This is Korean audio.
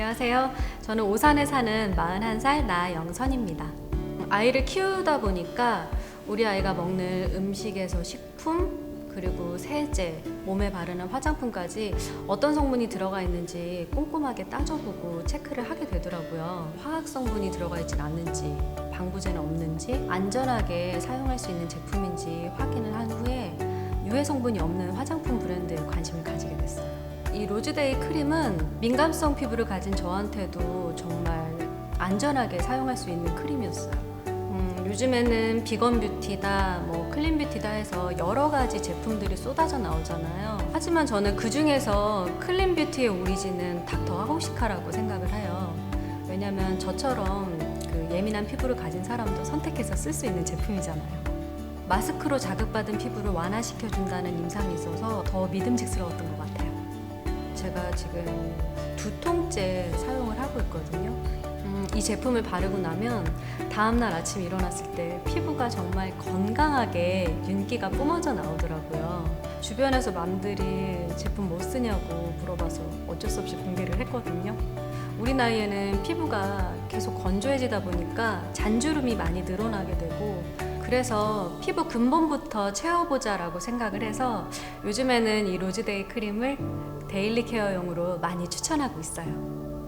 안녕하세요. 저는 오산에 사는 41살 나영선입니다. 아이를 키우다 보니까 우리 아이가 먹는 음식에서 식품, 그리고 세제, 몸에 바르는 화장품까지 어떤 성분이 들어가 있는지 꼼꼼하게 따져보고 체크를 하게 되더라고요. 화학 성분이 들어가 있진 않는지, 방부제는 없는지, 안전하게 사용할 수 있는 제품인지 확인을 한 후에 유해 성분이 없는 화장품 브랜드 로즈데이 크림은 민감성 피부를 가진 저한테도 정말 안전하게 사용할 수 있는 크림이었어요. 음, 요즘에는 비건 뷰티다, 뭐 클린 뷰티다 해서 여러 가지 제품들이 쏟아져 나오잖아요. 하지만 저는 그 중에서 클린 뷰티의 오리진은 닥터 하우시카라고 생각을 해요. 왜냐면 저처럼 그 예민한 피부를 가진 사람도 선택해서 쓸 수 있는 제품이잖아요. 마스크로 자극받은 피부를 완화시켜준다는 임상이 있어서 더 믿음직스러웠던 것 같아요. 제가 지금 두 통째 사용을 하고 있거든요. 음, 이 제품을 바르고 나면 다음날 아침 일어났을 때 피부가 정말 건강하게 윤기가 뿜어져 나오더라고요. 주변에서 남들이 제품 뭐 쓰냐고 물어봐서 어쩔 수 없이 공개를 했거든요. 우리 나이에는 피부가 계속 건조해지다 보니까 잔주름이 많이 늘어나게 되고 그래서 피부 근본부터 채워보자라고 생각을 해서 요즘에는 이 로즈데이 크림을 데일리 케어용으로 많이 추천하고 있어요.